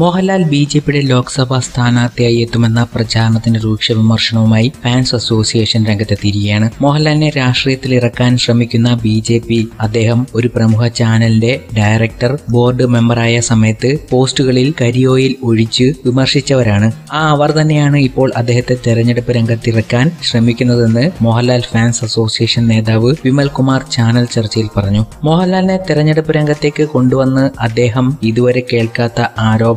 Mohanlal B J പിയുടെ ലോക്സഭാ സ്ഥാനാർത്ഥിയായി എത്തുമെന്ന പ്രചാരണത്തിന്റെ രൂക്ഷ വിമർശനവുമായി ഫാൻസ് അസോസിയേഷൻ രംഗത്തെത്തിയിരിക്കുകയാണ്. മോഹൻലാലിനെ രാഷ്ട്രീയത്തിൽ ഇറക്കാൻ ശ്രമിക്കുന്ന ബി ജെ പി അദ്ദേഹം ഒരു പ്രമുഖ ചാനലിന്റെ ഡയറക്ടർ ബോർഡ് മെമ്പറായ സമയത്ത് പോസ്റ്റുകളിൽ കരിയോയിൽ ഒഴിച്ച് വിമർശിച്ചവരാണ്. ആ അവർ തന്നെയാണ് ഇപ്പോൾ അദ്ദേഹത്തെ തെരഞ്ഞെടുപ്പ് രംഗത്തിറക്കാൻ ശ്രമിക്കുന്നതെന്ന് മോഹൻലാൽ ഫാൻസ് അസോസിയേഷൻ നേതാവ് വിമൽ കുമാർ ചാനൽ ചർച്ചയിൽ പറഞ്ഞു. മോഹൻലാലിനെ തെരഞ്ഞെടുപ്പ് രംഗത്തേക്ക് കൊണ്ടുവന്ന് അദ്ദേഹം ഇതുവരെ കേൾക്കാത്ത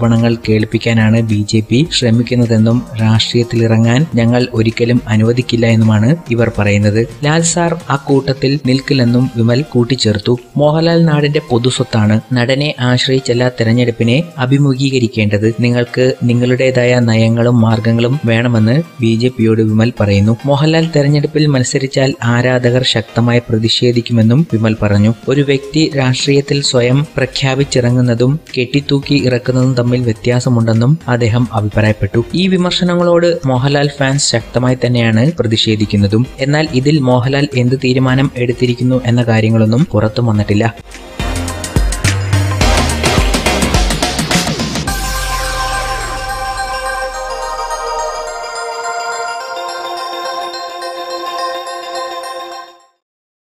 ആരോപണങ്ങൾ കേൾപ്പിക്കാനാണ് ബി ജെ പി ശ്രമിക്കുന്നതെന്നും രാഷ്ട്രീയത്തിലിറങ്ങാൻ ഞങ്ങൾ ഒരിക്കലും അനുവദിക്കില്ല എന്നുമാണ് ഇവർ പറയുന്നത്. ലാൽ സാർ ആ കൂട്ടത്തിൽ നിൽക്കില്ലെന്നും വിമൽ കൂട്ടിച്ചേർത്തു. മോഹൻലാൽ നാടിന്റെ പൊതുസ്വത്താണ്. നടനെ ആശ്രയിച്ചല്ല തെരഞ്ഞെടുപ്പിനെ അഭിമുഖീകരിക്കേണ്ടത്. നിങ്ങൾക്ക് നിങ്ങളുടേതായ നയങ്ങളും മാർഗങ്ങളും വേണമെന്ന് ബി ജെ പിയോട് വിമൽ പറയുന്നു. മോഹൻലാൽ തെരഞ്ഞെടുപ്പിൽ മത്സരിച്ചാൽ ആരാധകർ ശക്തമായി പ്രതിഷേധിക്കുമെന്നും വിമൽ പറഞ്ഞു. ഒരു വ്യക്തി രാഷ്ട്രീയത്തിൽ സ്വയം പ്രഖ്യാപിച്ചിറങ്ങുന്നതും കെട്ടിത്തൂക്കി ഇറക്കുന്നതും തമ്മിൽ വ്യത്യാസമുണ്ടെന്നും അദ്ദേഹം അഭിപ്രായപ്പെട്ടു. ഈ വിമർശനങ്ങളോട് മോഹൻലാൽ ഫാൻസ് ശക്തമായി തന്നെയാണ് പ്രതിഷേധിക്കുന്നതും. എന്നാൽ ഇതിൽ മോഹൻലാൽ എന്ത് തീരുമാനം എടുത്തിരിക്കുന്നു എന്ന കാര്യങ്ങളൊന്നും പുറത്തു വന്നിട്ടില്ല